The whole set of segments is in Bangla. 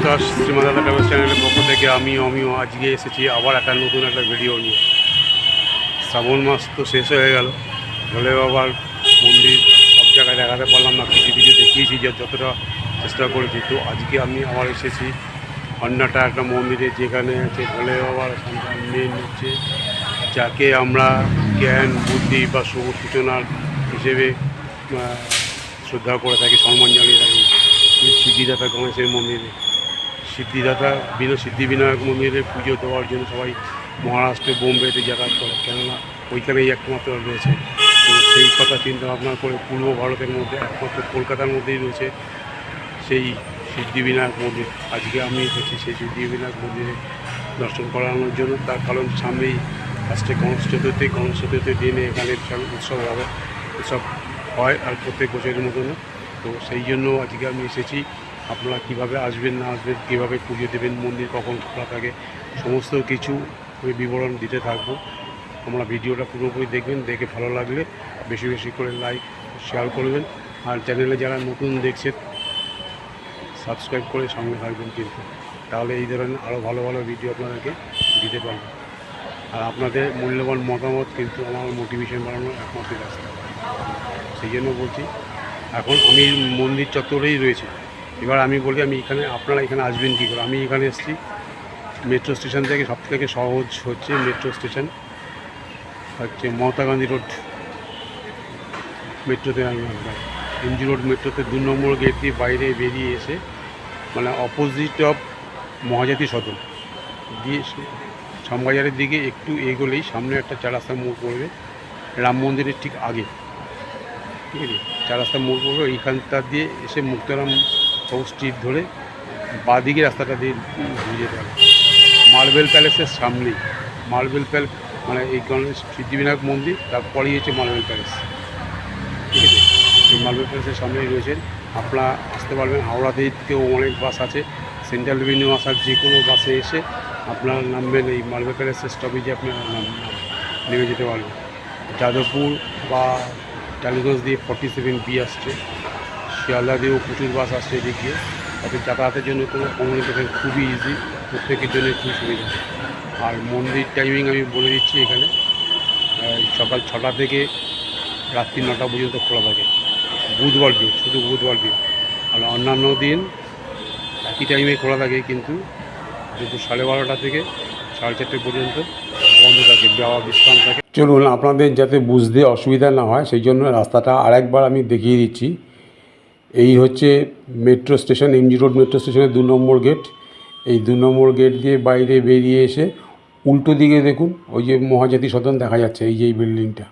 নমস্কার শ্রীমাদাদা ট্রাভেল চ্যানেলের পক্ষ থেকে আমি অমিও আজকে এসেছি আবার একটা নতুন একটা ভিডিও নিয়ে। শ্রাবণ মাস তো শেষ হয়ে গেল। ভোলে বাবার মন্দির সব জায়গায় দেখাতে পারলাম না, কিছু কিছু দেখিয়েছি যে যতটা চেষ্টা করেছি। তো আজকে আমি আবার এসেছি অন্যটা একটা মন্দিরে যেখানে হচ্ছে ভোলে বাবার সন্তান মেন হচ্ছে, যাকে আমরা জ্ঞান, বুদ্ধি বা শুভ সূচনার হিসেবে শ্রদ্ধা করে থাকি, সম্মান জানিয়ে থাকি সিদ্ধিদাতা গণেশের মন্দিরে। সিদ্ধিদাতা বিনা সিদ্ধিবিনায়ক মন্দিরে পুজো দেওয়ার জন্য সবাই মহারাষ্ট্রে, বোম্বেতে যাতায়াত করে। কেননা ওইখানেই একমাত্র রয়েছে। তো সেই কথা চিন্তা ভাবনা করে পূর্ব ভারতের মধ্যে একমাত্র কলকাতার মধ্যেই রয়েছে সেই সিদ্ধিবিনায়ক মন্দির। আজকে আমি এসেছি সেই সিদ্ধিবিনায়ক মন্দিরে দর্শন করানোর জন্য। তার কারণ সামনেই ফার্স্টে গণেশ চতুর্থী। গণেশ চতুর্থীর দিনে এখানে বিশাল উৎসব হবে। উৎসব হয় আর প্রত্যেক বছরের মতন তো সেই জন্য আজকে আমি এসেছি। আপনারা কীভাবে আসবেন, না আসবেন, কীভাবে পুজো দেবেন, মন্দির কখন খোলা থাকে, সমস্ত কিছু ওই বিবরণ দিতে থাকব। আমরা ভিডিওটা পুরোপুরি দেখবেন, দেখে ভালো লাগলে বেশি বেশি করে লাইক শেয়ার করবেন। আর চ্যানেলে যারা নতুন দেখছেন সাবস্ক্রাইব করে সঙ্গে থাকবেন কিন্তু। তাহলে এই ধরনের আরও ভালো ভালো ভিডিও আপনাদেরকে দিতে পারব। আর আপনাদের মূল্যবান মতামত কিন্তু আমার মোটিভেশন বাড়ানোর একমাত্র রাস্তা। সেই জন্য বলছি, এখন আমি মন্দির চত্বরেই রয়েছে। এবার আমি বলি, আমি এখানে, আপনারা এখানে আসবেন কী করে? আমি এখানে এসেছি। মেট্রো স্টেশন থেকে সব থেকে সহজ হচ্ছে মেট্রো স্টেশন। হচ্ছে মহাত্মা গান্ধী রোড। মেট্রোতে আমি এমজি রোড মেট্রোতে দু নম্বর গেট দিয়ে বাইরে বেরিয়ে এসে মানে অপোজিট অফ মহাজাতি সদন। দিয়ে এসে শ্যামবাজারের দিকে একটু এগোলেই সামনে একটা চার রাস্তার মোড় পড়বে, রাম মন্দিরের ঠিক আগে। ঠিক আছে? চার রাস্তার মোড় পড়বে এইখানটা দিয়ে এসে মুক্তারাম বাবু স্ট্রিট ধরে বাঁদিকে রাস্তাটা দিয়ে ঘুরে যেতে হবে। মার্বেল প্যালেসের সামনেই। মার্বেল প্যালেস মানে এই গণেশ সিদ্ধিবিনায়ক মন্দির তারপরেই হচ্ছে মার্বেল প্যালেস। ঠিক আছে? এই মার্বেল প্যালেসের সামনেই রয়েছেন। আপনারা আসতে পারবেন। হাওড়া থেকেও অনেক বাস আছে। সেন্ট্রাল রেভিনিউ আসার যে কোনো বাসে এসে আপনারা নামবেন। এই মার্বেল প্যালেসের স্টপেজে আপনারা নাম- নেমে যেতে পারবেন। যাদবপুর বা টালিগঞ্জ দিয়ে ফর্টি সেভেন বি আসছে। শিয়ালদা দিয়েও প্রচুর বাস আসছে এদিক। তাতে যাতায়াতের জন্য কোনো কমিউনিকেশন খুবই ইজি প্রত্যেকের জন্য খুব সুবিধা। আর মন্দির টাইমিং আমি বলে দিচ্ছি এখানে। সকাল ছটা থেকে রাত্রি নটা পর্যন্ত খোলা থাকে। বুধবার দিন শুধু বুধবার দিন আর অন্যান্য দিন একই টাইমে খোলা থাকে কিন্তু দুপুর সাড়ে বারোটা থেকে সাড়ে চারটে পর্যন্ত বন্ধ থাকে, যাওয়া বিশ্রাম থাকে। চলুন, আপনাদের যাতে বুঝতে অসুবিধা না হয়, সেই জন্য রাস্তাটা আরেকবার আমি দেখিয়ে দিচ্ছি। এই হচ্ছে metro station MG road metro স্টেশনের দু নম্বর গেট এই দু নম্বর গেট দিয়ে বাইরে বেরিয়ে এসে উল্টো দিকে দেখুন, ওই যে মহাজাতি সদন দেখা যাচ্ছে, এই যে এই বিল্ডিংটা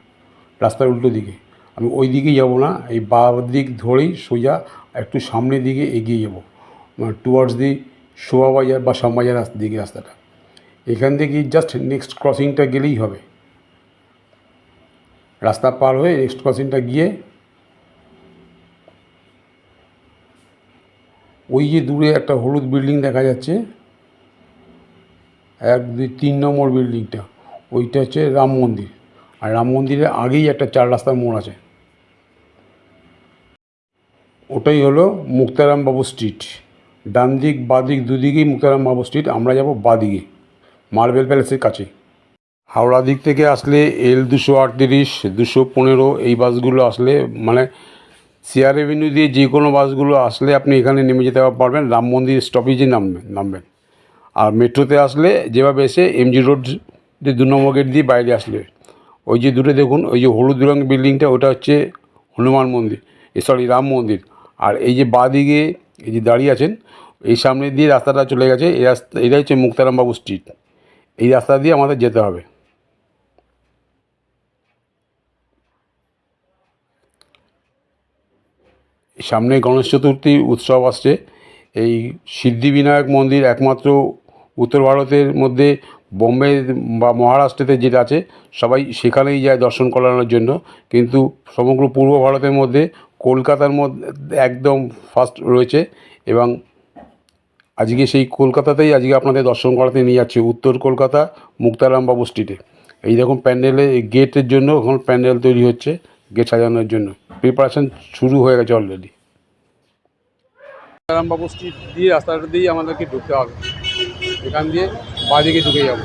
রাস্তার উল্টো দিকে। আমি ওই দিকেই যাব না, এই বা দিক ধরেই সোজা একটু সামনের দিকে এগিয়ে যাব। মানে টুয়ার্ডস দি শোভাবাজার বা শ্যামবাজার দিকে রাস্তাটা। এখান থেকে জাস্ট নেক্সট ক্রসিংটা গেলেই হবে। রাস্তা পার হয়ে নেক্সট ক্রসিংটা গিয়ে ওই যে দূরে একটা হলুদ বিল্ডিং দেখা যাচ্ছে, এক দুই তিন নম্বর বিল্ডিংটা, ওইটা হচ্ছে রাম মন্দির। আর রাম মন্দিরের আগেই একটা চার রাস্তার মোড় আছে। ওটাই হলো মুক্তারাম বাবু স্ট্রিট ডান দিক, বাঁ দিক দুদিকেই মুক্তারাম বাবু স্ট্রিট আমরা যাব বাঁ দিকে, মার্বেল প্যালেসের কাছে। হাওড়া দিক থেকে আসলে এল দুশো আটত্রিশ, দুশো পনেরো, এই বাসগুলো আসলে মানে সিআর এভিনিউ দিয়ে যে কোনো বাসগুলো আসলে আপনি এখানে নেমে যেতে পারবেন, রাম মন্দির স্টপেজে নামবেন নামবেন। আর মেট্রোতে আসলে যেভাবে এসে এমজি রোড দিয়ে দু নম্বর গেট দিয়ে বাইরে আসলে। ওই যে দূরে দেখুন, ওই যে হলুদ রঙ বিল্ডিংটা ওটা হচ্ছে হনুমান মন্দির সরি রাম মন্দির। আর এই যে বাঁদিকে এই যে দাঁড়িয়ে আছেন, এই সামনে দিয়ে রাস্তাটা চলে গেছে, এই রাস্তা এটা হচ্ছে মুক্তারামবাবু স্ট্রিট এই রাস্তা দিয়ে আমাদের যেতে হবে। সামনে গণেশ চতুর্থী উৎসব আসছে। এই সিদ্ধিবিনায়ক মন্দির একমাত্র উত্তর ভারতের মধ্যে বোম্বে বা মহারাষ্ট্রেতে যেটা আছে, সবাই সেখানেই যায় দর্শন করানোর জন্য। কিন্তু সমগ্র পূর্ব ভারতের মধ্যে কলকাতার মধ্যে একদম ফার্স্ট রয়েছে এবং আজকে সেই কলকাতাতেই আজকে আপনাদের দর্শন করাতে নিয়ে যাচ্ছে উত্তর কলকাতা মুক্তারামবাবু স্ট্রিটে এই দেখুন প্যান্ডেলে গেটের জন্য এখন প্যান্ডেল তৈরি হচ্ছে। গেট সাজানোর জন্য। প্রিপারেশন শুরু হয়ে গেছে অলরেডি রামবাবু স্ট্রিট দিয়ে রাস্তাটা দিয়ে আমাদেরকে ঢুকতে হবে। এখান দিয়ে বাদিকে ঢুকে যাব।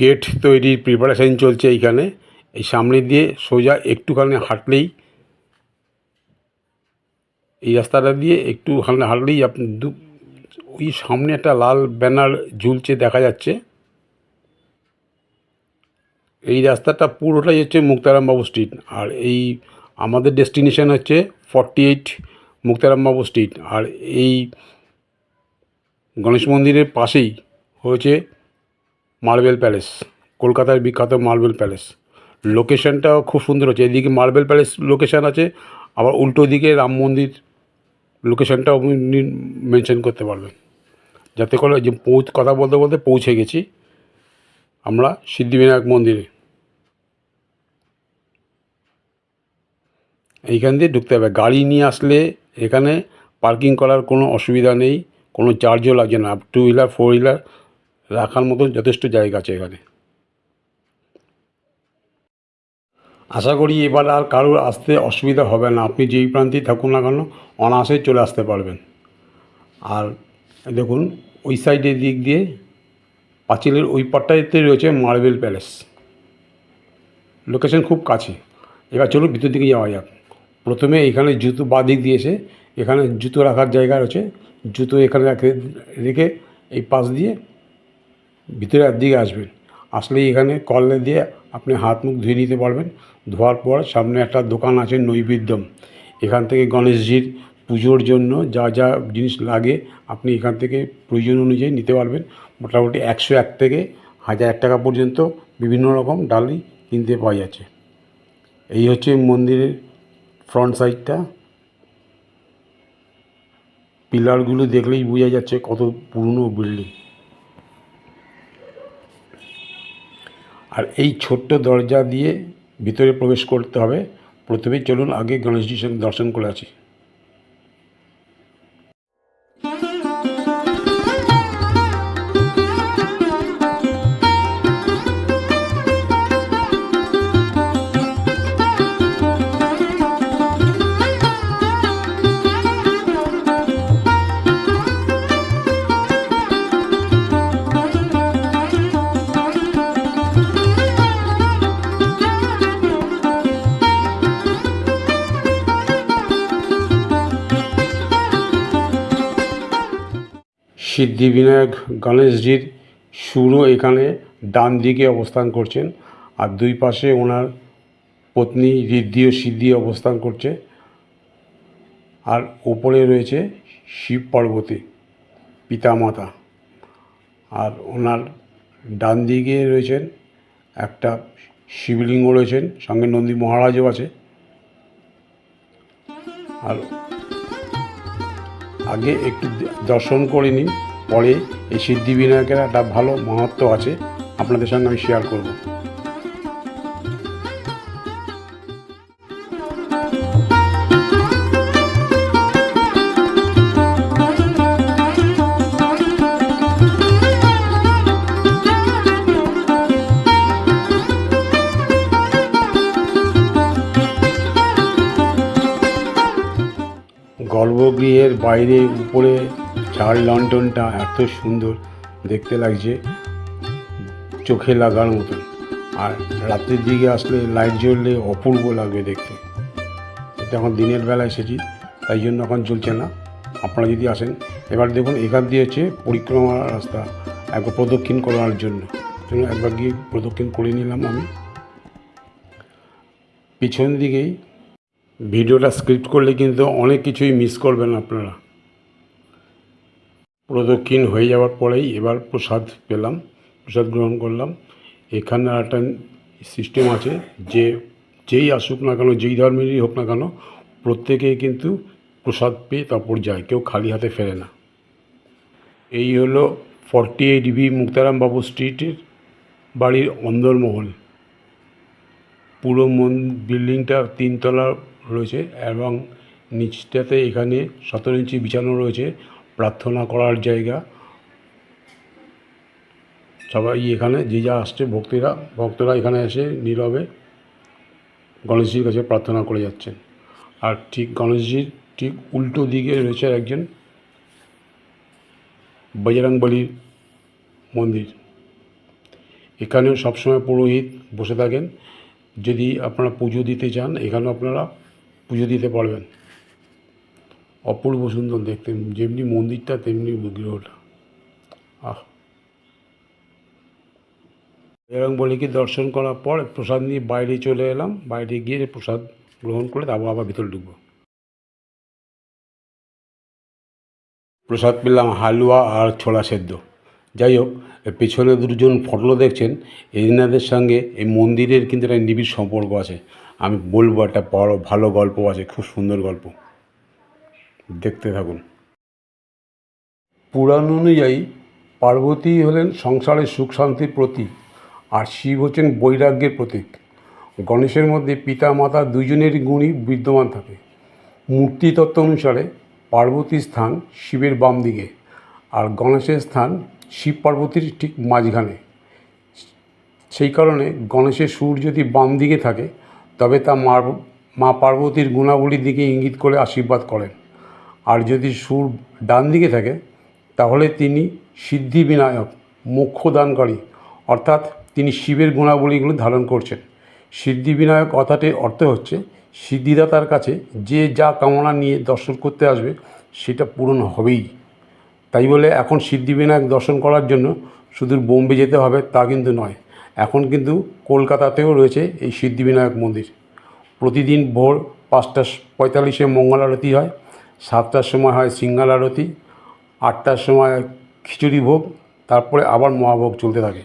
গেট তৈরির প্রিপারেশন চলছে এইখানে। এই সামনে দিয়ে সোজা একটুখানি হাঁটলেই এই রাস্তাটা দিয়ে একটু হাঁটলে হাঁটলেই আপনি ওই সামনে একটা লাল ব্যানার ঝুলছে দেখা যাচ্ছে। এই রাস্তাটা পুরোটাই হচ্ছে মুক্তারামবাবু স্ট্রিট আর এই আমাদের ডেস্টিনেশন হচ্ছে ফর্টি এইট মুক্তারামবাবু স্ট্রিট আর এই গণেশ মন্দিরের পাশেই হয়েছে মার্বেল প্যালেস কলকাতার বিখ্যাত মার্বেল প্যালেস লোকেশনটাও খুব সুন্দর হচ্ছে। এদিকে মার্বেল প্যালেস লোকেশান আছে, আবার উল্টো দিকে রাম মন্দির লোকেশনটাও আপনি মেনশন করতে পারবেন। যাতে করে যে পৌঁছ কথা বলতে বলতে পৌঁছে গেছি। আমরা সিদ্ধিবিনায়ক মন্দিরে। এইখান দিয়ে ঢুকতে হবে। গাড়ি নিয়ে আসলে এখানে পার্কিং করার কোনো অসুবিধা নেই, কোনো চার্জও লাগছে না। টু হুইলার ফোর হুইলার রাখার মতো যথেষ্ট জায়গা আছে এখানে। আশা করি এবার আর কারোর আসতে অসুবিধা হবে না। আপনি যেই প্রান্তেই থাকুন না কেন অনায়াসে চলে আসতে পারবেন। আর দেখুন, ওই সাইডের দিক দিয়ে পাঁচিলের ওই পাটটাতে রয়েছে মার্বেল প্যালেস। লোকেশন খুব কাছে। এবার চলুন ভিতর দিকে যাওয়া যাক। প্রথমে এখানে জুতো বাঁ দিক দিয়েছে এখানে জুতো রাখার জায়গা রয়েছে। জুতো এখানে রেখে রেখে এই পাশ দিয়ে ভিতরে দিকে আসবেন। আসলেই এখানে কলে দিয়ে আপনি হাত মুখ ধুয়ে নিতে পারবেন। ধোয়ার পর সামনে একটা দোকান আছে নৈবেদ্যম। এখান থেকে গণেশজির পুজোর জন্য যা যা জিনিস লাগে আপনি এখান থেকে প্রয়োজন অনুযায়ী নিতে পারবেন। মোটামুটি একশো এক থেকে হাজার এক টাকা পর্যন্ত বিভিন্ন রকম ডালি কিনতে পাওয়া যাচ্ছে। এই হচ্ছে মন্দিরের ফ্রন্ট সাইডটা পিলারগুলো দেখলেই বোঝা যাচ্ছে কত পুরনো বিল্ডিং আর এই ছোট্ট দরজা দিয়ে ভিতরে প্রবেশ করতে হবে। প্রথমে চলুন আগে গণেশজির সঙ্গে দর্শন করে আছি সিদ্ধিবিনায়ক গণেশজির সুরও এখানে ডান দিকে অবস্থান করছেন আর দুই পাশে ওনার পত্নী ঋদ্ধি ও সিদ্ধি অবস্থান করছে। আর ওপরে রয়েছে শিব পার্বতী, পিতামাতা। আর ওনার ডান দিকে রয়েছেন একটা শিবলিঙ্গ রয়েছেন, সঙ্গে নন্দী মহারাজও আছে। আর আগে একটু দর্শন করে নিন, পরে এই সিদ্ধিবিনায়কের একটা ভালো মাহাত্ম আছে, আপনাদের সঙ্গে আমি শেয়ার করব। বাইরে উপরে ঝাড় লন্ঠনটা এত সুন্দর দেখতে লাগছে, চোখে লাগার মতন আর রাত্রির দিকে আসলে লাইট জ্বললে অপূর্ব লাগবে দেখতে। এখন দিনের বেলা এসেছি, তাই জন্য এখন চলছে না। আপনারা যদি আসেন, এবার দেখুন এখান দিয়ে হচ্ছে পরিক্রমা রাস্তা একবার প্রদক্ষিণ করার জন্য। একবার গিয়ে প্রদক্ষিণ করে নিলাম আমি। পিছন দিকেই ভিডিওটা স্ক্রিপ্ট করলে কিন্তু অনেক কিছুই মিস করবেন আপনারা। প্রদক্ষিণ হয়ে যাওয়ার পরেই এবার প্রসাদ পেলাম, প্রসাদ গ্রহণ করলাম। এখানে একটা সিস্টেম আছে যে যেই আসুক না কেন, যেই ধর্মেরই হোক না কেন, প্রত্যেকেই কিন্তু প্রসাদ পেয়ে তারপর যায়, কেউ খালি হাতে ফেরে না। এই হলো ফর্টি এইট বি মুক্তারামবাবু স্ট্রিটের বাড়ির অন্দরমহল। পুরো মন বিল্ডিংটা তিনতলা রয়েছে এবং নিচটাতে এখানে সতেরো ইঞ্চি বিছানো রয়েছে। প্রার্থনা করার জায়গা। সবাই এখানে যে যা আসছে ভক্তিরা, ভক্তরা এখানে এসে নীরবে গণেশজির কাছে প্রার্থনা করে যাচ্ছেন। আর ঠিক গণেশজির ঠিক উল্টো দিকে রয়েছে একজন বজরংবলীর মন্দির। এখানেও সবসময় পুরোহিত বসে থাকেন। যদি আপনারা পুজো দিতে চান, এখানেও আপনারা পুজো দিতে পারবেন। অপূর্ব সুন্দর দেখতে, যেমনি মন্দিরটা, তেমনি বিগ্রহটা। আহ। বজরংবলীকে দর্শন করার পর প্রসাদ নিয়ে বাইরে চলে এলাম। বাইরে গিয়ে প্রসাদ গ্রহণ করে তারপর আবার ভিতরে ঢুকবো। প্রসাদ পেলাম হালুয়া আর ছোলা সেদ্ধ। যাই হোক পেছনে দুজন ফটো দেখছেন। এনাদের সঙ্গে এই মন্দিরের কিন্তু একটা নিবিড় সম্পর্ক আছে। আমি বলব একটা বড়, ভালো গল্প আছে, খুব সুন্দর গল্প। দেখতে থাকুন। পুরাণ অনুযায়ী পার্বতী হলেন সংসারের সুখ শান্তির প্রতীক, আর শিব হচ্ছেন বৈরাগ্যের প্রতীক। গণেশের মধ্যে পিতা মাতা দুজনেরই গুণই বিদ্যমান থাকে। মূর্তি তত্ত্ব অনুসারে পার্বতীর স্থান শিবের বাম দিকে, আর গণেশের স্থান শিব পার্বতীর ঠিক মাঝখানে। সেই কারণে গণেশের সুর যদি বাম দিকে থাকে তবে তা মা পার্বতীর গুণাবলীর দিকে ইঙ্গিত করে আশীর্বাদ করেন। আর যদি সুর ডান দিকে থাকে, তাহলে তিনি সিদ্ধি বিনায়ক মোক্ষ দানকারী অর্থাৎ তিনি শিবের গুণাবলীগুলো ধারণ করছেন। সিদ্ধি বিনায়ক কথাটির অর্থ হচ্ছে, সিদ্ধিদাতার কাছে যে যা কামনা নিয়ে দর্শন করতে আসবে, সেটা পূরণ হবেই। তাই বলে এখন সিদ্ধিবিনায়ক দর্শন করার জন্য শুধু বোম্বে যেতে হবে তা কিন্তু নয়। এখন কিন্তু কলকাতাতেও রয়েছে এই সিদ্ধিবিনায়ক মন্দির। প্রতিদিন ভোর পাঁচটা পঁয়তাল্লিশে মঙ্গল আরতি হয়, সাতটার সময় হয় সিঙ্গাল আরতি, আটটার সময় খিচুড়ি ভোগ, তারপরে আবার মহাভোগ চলতে থাকে।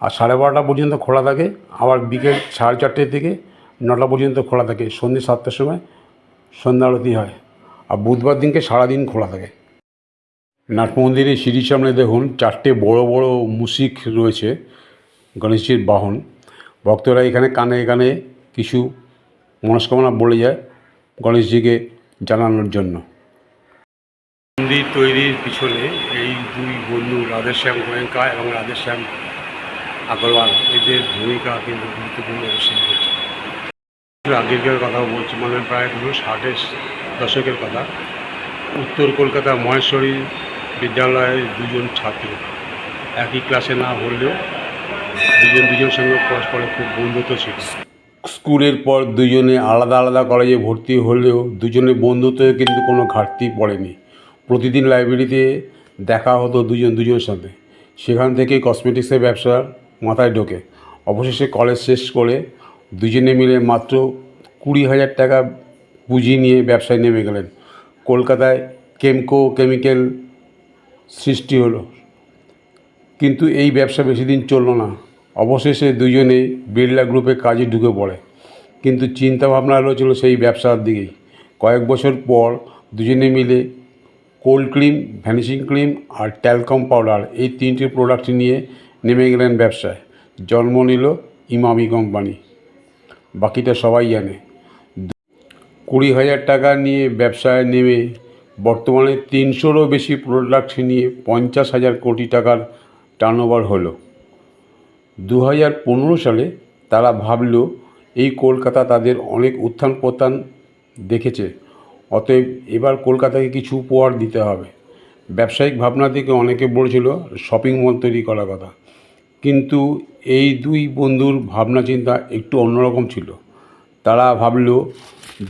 আর সাড়ে বারোটা পর্যন্ত খোলা থাকে, আবার বিকেল সাড়ে চারটে থেকে নটা পর্যন্ত খোলা থাকে, সন্ধ্যে সাতটার সময় সন্ধ্যা আরতি হয়। আর বুধবার দিনকে সারাদিন খোলা থাকে। নাট মন্দিরের সিঁড়ির সামনে দেখুন, চারটে বড় বড় মুসিক রয়েছে। গণেশজির বাহন। ভক্তরা এখানে কানে কানে কিছু মনস্কামনা বলে যায় গণেশজিকে জানানোর জন্য। মন্দির তৈরির পিছনে এই দুই বন্ধু রাধেশ্যাম গোয়েঙ্কা এবং রাধেশ্যাম আগরওয়াল, এদের ভূমিকা কিন্তু গুরুত্বপূর্ণ অবশ্যই রয়েছে আগেরকার কথা বলছি মানে প্রায় ধরুন ষাটের দশকের কথা। উত্তর কলকাতা মহেশ্বরী বিদ্যালয়ের দুজন ছাত্র। একই ক্লাসে না হলেও দুজন দুজন সঙ্গে পরস্পরের খুব বন্ধুত্ব ছিল। স্কুলের পর দুজনে আলাদা আলাদা কলেজে ভর্তি হলেও দুজনের বন্ধুত্বে কিন্তু কোনো ঘাটতি পড়েনি। প্রতিদিন লাইব্রেরিতে দেখা হতো দুজন দুজনের সাথে। সেখান থেকে কসমেটিক্সের ব্যবসা মাথায় ঢোকে। অবশেষে কলেজ শেষ করে দুজনে মিলে মাত্র কুড়ি হাজার টাকা পুঁজি নিয়ে ব্যবসায় নেমে গেলেন। কলকাতায় কেমকো কেমিক্যাল সৃষ্টি হলো। কিন্তু এই ব্যবসা বেশি দিন চলল না। অবশেষে দুজনে বিড়লা গ্রুপে কাজে ঢুকে পড়ে। কিন্তু চিন্তাভাবনা হলো সেই ব্যবসার দিকেই। কয়েক বছর পর দুজনে মিলে কোল্ড ক্রিম, ভ্যানিশিং ক্রিম আর ট্যালকম পাউডার এই তিনটি প্রোডাক্ট নিয়ে নেমে গেলেন ব্যবসায়। জন্ম নিল ইমামি কোম্পানি। বাকিটা সবাই জানে। কুড়ি হাজার টাকা নিয়ে ব্যবসায় নেমে বর্তমানে তিনশোরও বেশি প্রোডাক্ট নিয়ে পঞ্চাশ হাজার কোটি টাকার টার্নওভার হলো। দু হাজার পনেরো সালে তারা ভাবল, এই কলকাতা তাদের অনেক উত্থান পত্থান দেখেছে, অতএব এবার কলকাতাকে কিছু উপহার দিতে হবে। ব্যবসায়িক ভাবনা থেকে অনেকে বলেছিল শপিং মল তৈরি করার কথা। কিন্তু এই দুই বন্ধুর ভাবনা চিন্তা একটু অন্যরকম ছিল। তারা ভাবল,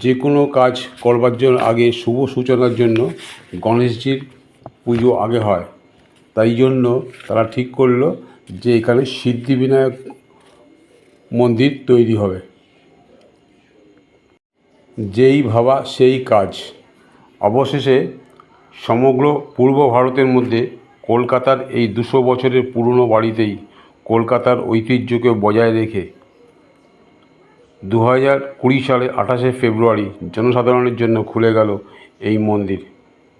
যে কোনো কাজ করবার জন্য আগে শুভ সূচনার জন্য গণেশজির পুজো আগে হয়। তাই জন্য তারা ঠিক করল যে এখানে সিদ্ধিবিনায়ক মন্দির তৈরি হবে। যেই ভাবা সেই কাজ। অবশেষে সমগ্র পূর্ব ভারতের মধ্যে কলকাতার এই দুশো বছরের পুরনো বাড়িতেই কলকাতার ঐতিহ্যকে বজায় রেখে দু হাজার কুড়ি সালে আঠাশে ফেব্রুয়ারি জনসাধারণের জন্য খুলে গেল এই মন্দির,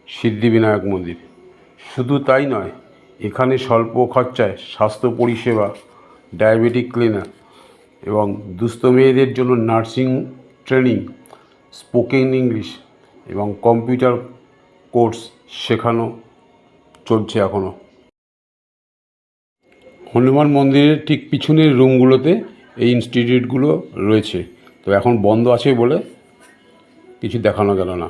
সিদ্ধিবিনায়ক মন্দির। শুধু তাই নয় এখানে স্বল্প খরচায় স্বাস্থ্য পরিষেবা, ডায়াবেটিক ক্লিনার এবং দুস্থ মেয়েদের জন্য নার্সিং ট্রেনিং, স্পোকেন ইংলিশ এবং কম্পিউটার কোর্স শেখানো চলছে এখনও হনুমান মন্দিরের ঠিক পিছনের রুমগুলোতে এই ইনস্টিটিউটগুলো রয়েছে। তো এখন বন্ধ আছে বলে কিছু দেখানো গেল না।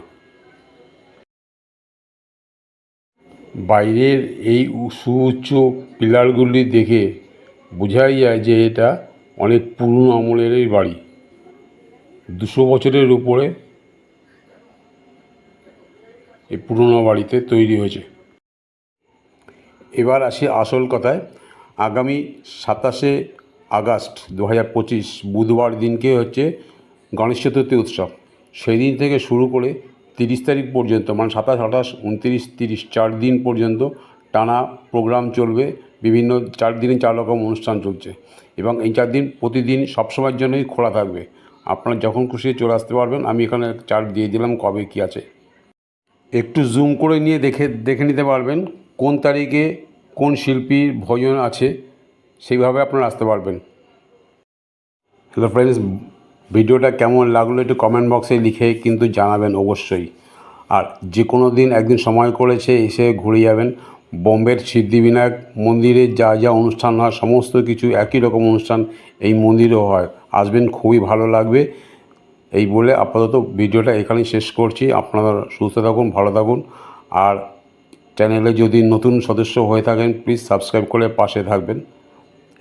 বাইরের এই সুউচ্চ পিলারগুলি দেখে বোঝাই যায় যে এটা অনেক পুরনো আমলেরই বাড়ি। দুশো বছরের উপরে এই পুরনো বাড়িতে তৈরি হয়েছে। এবার আসি আসল কথায়। আগামী সাতাশে আগস্ট দু হাজার পঁচিশ বুধবার দিনকে হচ্ছে গণেশ চতুর্থী উৎসব। সেই দিন থেকে শুরু করে তিরিশ তারিখ পর্যন্ত মানে সাতাশ, আঠাশ, উনত্রিশ, তিরিশ, চার দিন পর্যন্ত টানা প্রোগ্রাম চলবে, বিভিন্ন চার দিনে চার রকম অনুষ্ঠান চলছে এবং এই চার দিন প্রতিদিন সবসময়ের জন্যই খোলা থাকবে। আপনারা যখন খুশি চলে আসতে পারবেন, আমি এখানে চার্ট দিয়ে দিলাম কবে কী আছে। একটু জুম করে নিয়ে দেখে দেখে নিতে পারবেন কোন তারিখে কোন শিল্পীর ভজন আছে, সেইভাবে আপনারা আসতে পারবেন। হ্যালো ফ্রেন্ডস ভিডিওটা কেমন লাগল একটু কমেন্ট বক্সে লিখে কিন্তু জানাবেন অবশ্যই। আর যে কোনো দিন একদিন সময় করেছে এসে ঘুরে যাবেন। বোম্বের সিদ্ধিবিনায়ক মন্দিরে যা যা অনুষ্ঠান হয়, সমস্ত কিছু একই রকম অনুষ্ঠান এই মন্দিরেও হয়। আসবেন, খুবই ভালো লাগবে। এই বলে আপাতত ভিডিওটা এখানেই শেষ করছি। আপনারা সুস্থ থাকুন, ভালো থাকুন। আর চ্যানেলে যদি নতুন সদস্য হয়ে থাকেন প্লিজ সাবস্ক্রাইব করে পাশে থাকবেন।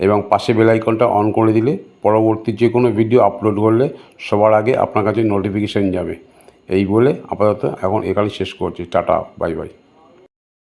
এবং পাশে বেল আইকনটা অন করে দিলে পরবর্তী যে কোনো ভিডিও আপলোড করলে সবার আগে আপনার কাছে নোটিফিকেশান যাবে। এই বলে আপাতত এখন এখানে শেষ করছি। Tata, bye bye.